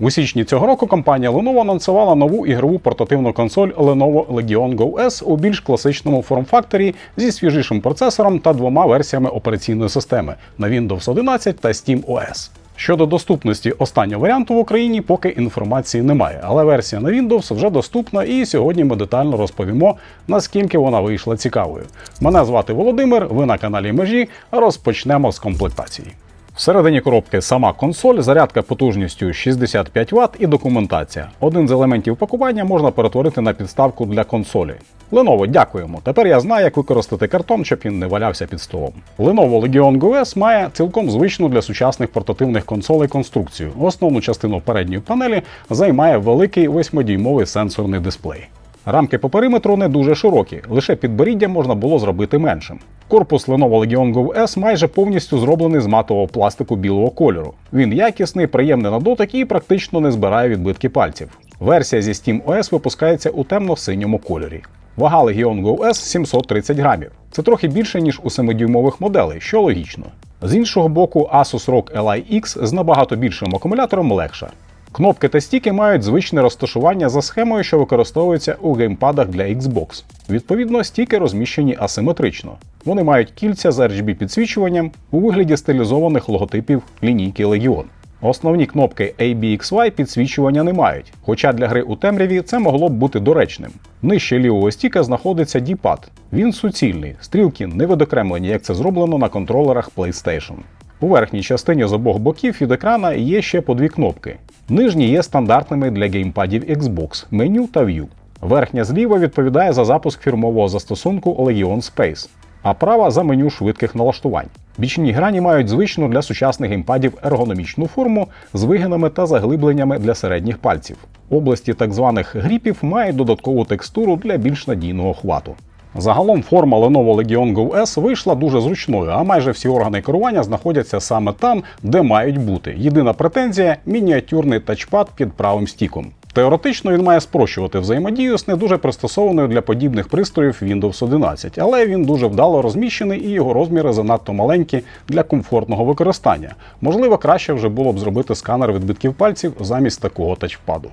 У січні цього року компанія Lenovo анонсувала нову ігрову портативну консоль Lenovo Legion Go S у більш класичному форм-факторі зі свіжішим процесором та двома версіями операційної системи на Windows 11 та Steam OS. Щодо доступності останнього варіанту в Україні, поки інформації немає, але версія на Windows вже доступна, і сьогодні ми детально розповімо, наскільки вона вийшла цікавою. Мене звати Володимир, ви на каналі Межі. Розпочнемо з комплектації. Всередині коробки сама консоль, зарядка потужністю 65 Вт і документація. Один з елементів пакування можна перетворити на підставку для консолі. Lenovo, дякуємо. Тепер я знаю, як використати картон, щоб він не валявся під столом. Lenovo Legion Go S має цілком звичну для сучасних портативних консолей конструкцію. Основну частину передньої панелі займає великий 8-дюймовий сенсорний дисплей. Рамки по периметру не дуже широкі, лише підборіддя можна було зробити меншим. Корпус Lenovo Legion Go S майже повністю зроблений з матового пластику білого кольору. Він якісний, приємний на дотик і практично не збирає відбитки пальців. Версія зі Steam OS випускається у темно-синьому кольорі. Вага Legion Go S 730 грамів. Це трохи більше, ніж у 7-дюймових моделей, що логічно. З іншого боку, Asus ROG Ally X з набагато більшим акумулятором легша. Кнопки та стіки мають звичне розташування за схемою, що використовується у геймпадах для Xbox. Відповідно, стіки розміщені асиметрично. Вони мають кільця з RGB підсвічуванням у вигляді стилізованих логотипів лінійки Legion. Основні кнопки A, B, X, Y підсвічування не мають, хоча для гри у темряві це могло б бути доречним. Нижче лівого стіка знаходиться D-pad. Він суцільний, стрілки не відокремлені, як це зроблено на контролерах PlayStation. У верхній частині з обох боків від екрана є ще по дві кнопки. Нижні є стандартними для геймпадів Xbox меню та View. Верхня зліва відповідає за запуск фірмового застосунку Legion Space, а права за меню швидких налаштувань. Бічні грані мають звичну для сучасних геймпадів ергономічну форму з вигинами та заглибленнями для середніх пальців. Області так званих гріпів мають додаткову текстуру для більш надійного хвату. Загалом форма Lenovo Legion Go S вийшла дуже зручною, а майже всі органи керування знаходяться саме там, де мають бути. Єдина претензія мініатюрний тачпад під правим стіком. Теоретично він має спрощувати взаємодію з не дуже пристосованою для подібних пристроїв Windows 11, але він дуже вдало розміщений і його розміри занадто маленькі для комфортного використання. Можливо, краще вже було б зробити сканер відбитків пальців замість такого тачпаду.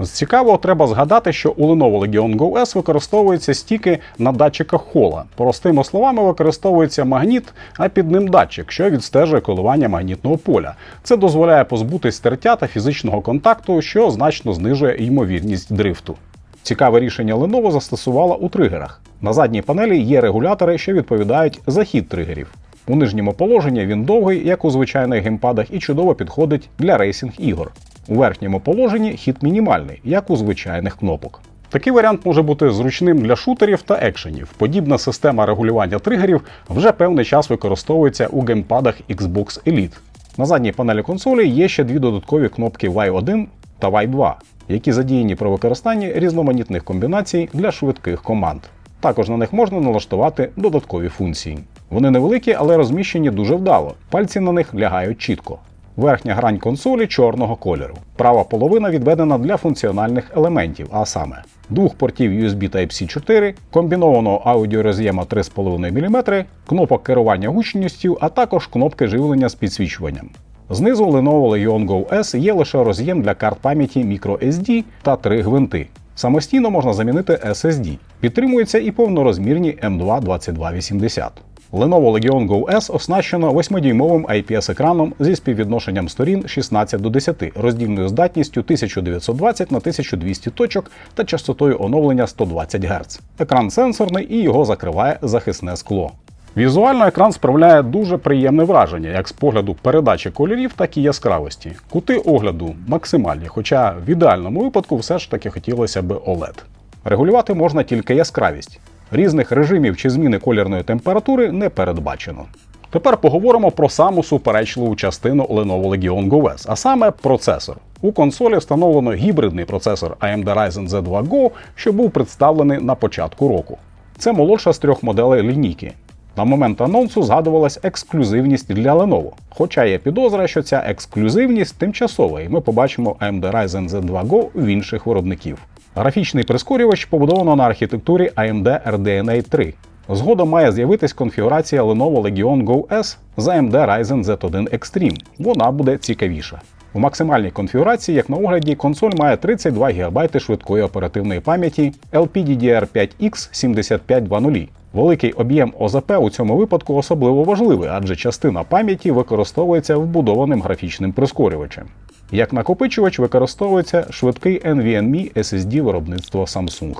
З цікавого треба згадати, що у Lenovo Legion Go S використовуються стіки на датчиках хола. Простими словами, використовується магніт, а під ним датчик, що відстежує коливання магнітного поля. Це дозволяє позбутись тертя та фізичного контакту, що значно знижує ймовірність дрифту. Цікаве рішення Lenovo застосувала у тригерах. На задній панелі є регулятори, що відповідають за хід тригерів. У нижньому положенні він довгий, як у звичайних геймпадах, і чудово підходить для рейсинг ігор. У верхньому положенні хід мінімальний, як у звичайних кнопок. Такий варіант може бути зручним для шутерів та екшенів. Подібна система регулювання тригерів вже певний час використовується у геймпадах Xbox Elite. На задній панелі консолі є ще дві додаткові кнопки Y1 та Y2, які задіяні при використанні різноманітних комбінацій для швидких команд. Також на них можна налаштувати додаткові функції. Вони невеликі, але розміщені дуже вдало. Пальці на них лягають чітко. Верхня грань консолі чорного кольору. Права половина відведена для функціональних елементів, а саме двох портів USB Type-C 4, комбінованого аудіороз'єма 3,5 мм, кнопок керування гучністю, а також кнопки живлення з підсвічуванням. Знизу Lenovo Legion Go S є лише роз'єм для карт пам'яті microSD та три гвинти. Самостійно можна замінити SSD. Підтримуються і повнорозмірні M2 2280. Lenovo Legion Go S оснащено 8-дюймовим IPS-екраном зі співвідношенням сторін 16 до 10, роздільною здатністю 1920 на 1200 точок та частотою оновлення 120 Гц. Екран сенсорний і його закриває захисне скло. Візуально екран справляє дуже приємне враження, як з погляду передачі кольорів, так і яскравості. Кути огляду максимальні, хоча в ідеальному випадку все ж таки хотілося б OLED. Регулювати можна тільки яскравість. Різних режимів чи зміни колірної температури не передбачено. Тепер поговоримо про саму суперечливу частину Lenovo Legion Go S, а саме процесор. У консолі встановлено гібридний процесор AMD Ryzen Z2 Go, що був представлений на початку року. Це молодша з трьох моделей лінійки. На момент анонсу згадувалась ексклюзивність для Lenovo. Хоча є підозра, що ця ексклюзивність тимчасова, і ми побачимо AMD Ryzen Z2 Go в інших виробників. Графічний прискорювач побудовано на архітектурі AMD RDNA 3. Згодом має з'явитись конфігурація Lenovo Legion Go S з AMD Ryzen Z1 Extreme. Вона буде цікавіша. У максимальній конфігурації, як на огляді, консоль має 32 ГБ швидкої оперативної пам'яті LPDDR5X 7520. Великий об'єм ОЗП у цьому випадку особливо важливий, адже частина пам'яті використовується вбудованим графічним прискорювачем. Як накопичувач використовується швидкий NVMe SSD виробництва Samsung.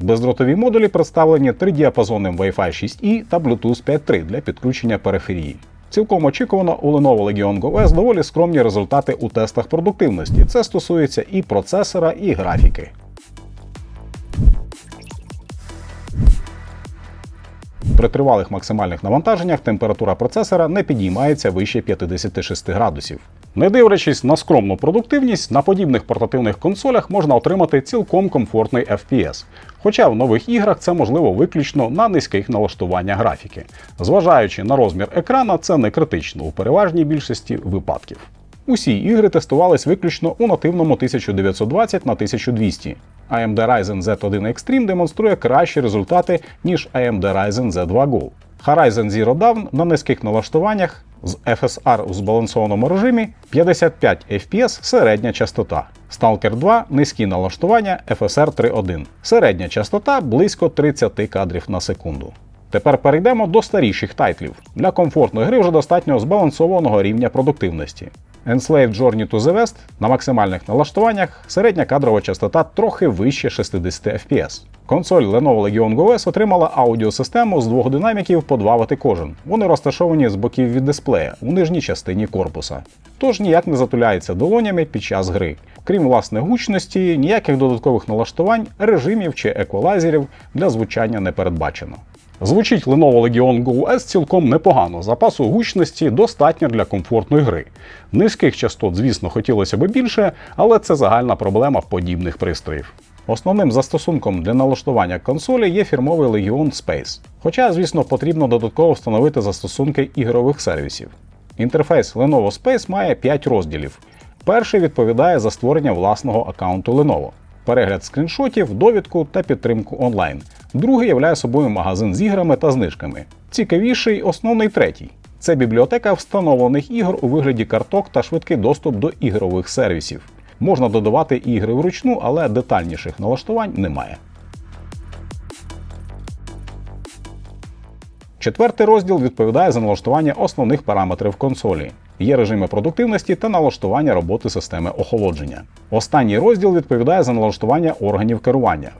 Бездротові модулі представлені тридіапазонним Wi-Fi 6E та Bluetooth 5.3 для підключення периферії. Цілком очікувано у Lenovo Legion Go S доволі скромні результати у тестах продуктивності. Це стосується і процесора, і графіки. При тривалих максимальних навантаженнях температура процесора не підіймається вище 56 градусів. Не дивлячись на скромну продуктивність, на подібних портативних консолях можна отримати цілком комфортний FPS. Хоча в нових іграх це можливо виключно на низьких налаштуваннях графіки. Зважаючи на розмір екрана, це не критично у переважній більшості випадків. Усі ігри тестувались виключно у нативному 1920 на 1200. AMD Ryzen Z1 Extreme демонструє кращі результати, ніж AMD Ryzen Z2 Go. Horizon Zero Dawn на низьких налаштуваннях з FSR у збалансованому режимі 55 FPS середня частота. Stalker 2 низькі налаштування FSR 3.1. Середня частота близько 30 кадрів на секунду. Тепер перейдемо до старіших тайтлів. Для комфортної гри вже достатньо збалансованого рівня продуктивності. Enslaved Journey to the West на максимальних налаштуваннях середня кадрова частота трохи вище 60 FPS. Консоль Lenovo Legion Go S отримала аудіосистему з двох динаміків по 2 Вт кожен. Вони розташовані з боків від дисплея у нижній частині корпуса. Тож ніяк не затуляється долонями під час гри. Крім власне гучності, ніяких додаткових налаштувань, режимів чи еквалайзерів для звучання не передбачено. Звучить Lenovo Legion Go S цілком непогано. Запасу гучності достатньо для комфортної гри. Низьких частот, звісно, хотілося б більше, але це загальна проблема подібних пристроїв. Основним застосунком для налаштування консолі є фірмовий Legion Space. Хоча, звісно, потрібно додатково встановити застосунки ігрових сервісів. Інтерфейс Lenovo Space має 5 розділів. Перший відповідає за створення власного аккаунту Lenovo, перегляд скріншотів, довідку та підтримку онлайн. Другий являє собою магазин з іграми та знижками. Цікавіший основний третій. Це бібліотека встановлених ігор у вигляді карток та швидкий доступ до ігрових сервісів. Можна додавати ігри вручну, але детальніших налаштувань немає. Четвертий розділ відповідає за налаштування основних параметрів консолі. Є режими продуктивності та налаштування роботи системи охолодження. Останній розділ відповідає за налаштування органів керування,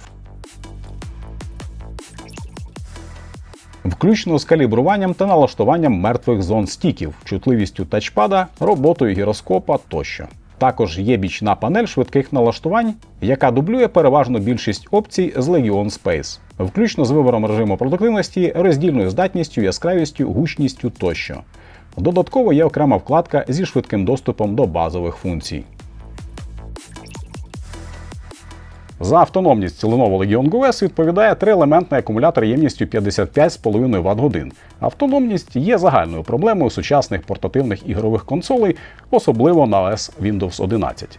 включно з калібруванням та налаштуванням мертвих зон стіків, чутливістю тачпада, роботою гіроскопа тощо. Також є бічна панель швидких налаштувань, яка дублює переважну більшість опцій з Legion Space, включно з вибором режиму продуктивності, роздільною здатністю, яскравістю, гучністю тощо. Додатково є окрема вкладка зі швидким доступом до базових функцій. За автономність Lenovo Legion Go S відповідає триелементний акумулятор ємністю 55,5 Вт-годин. Автономність є загальною проблемою сучасних портативних ігрових консолей, особливо на OS Windows 11.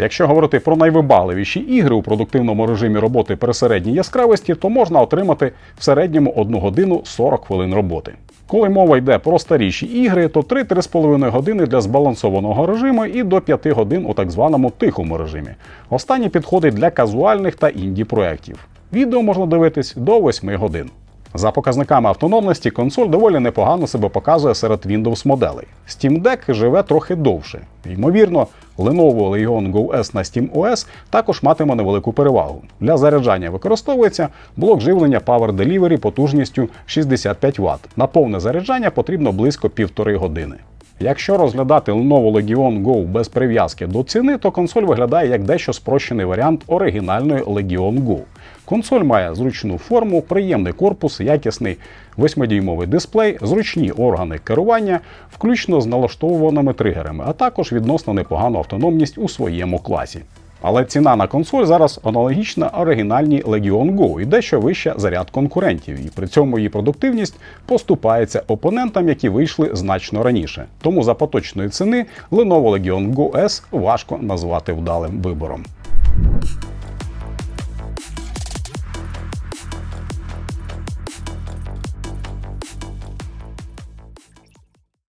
Якщо говорити про найвибагливіші ігри у продуктивному режимі роботи при середній яскравості, то можна отримати в середньому 1 годину 40 хвилин роботи. Коли мова йде про старіші ігри, то 3-3,5 години для збалансованого режиму і до 5 годин у так званому тихому режимі. Останній підходить для казуальних та інді проєктів. Відео можна дивитись до 8 годин. За показниками автономності, консоль доволі непогано себе показує серед Windows моделей. Steam Deck живе трохи довше. Ймовірно, Lenovo Legion Go S на SteamOS також матиме невелику перевагу. Для заряджання використовується блок живлення Power Delivery потужністю 65 Вт. На повне заряджання потрібно близько півтори години. Якщо розглядати Lenovo Legion Go без прив'язки до ціни, то консоль виглядає як дещо спрощений варіант оригінальної Legion Go. Консоль має зручну форму, приємний корпус, якісний 8-дюймовий дисплей, зручні органи керування, включно з налаштовуваними тригерами, а також відносно непогану автономність у своєму класі. Але ціна на консоль зараз аналогічна оригінальній Legion Go і дещо вища за ряд конкурентів, і при цьому її продуктивність поступається опонентам, які вийшли значно раніше. Тому за поточної ціни Lenovo Legion Go S важко назвати вдалим вибором.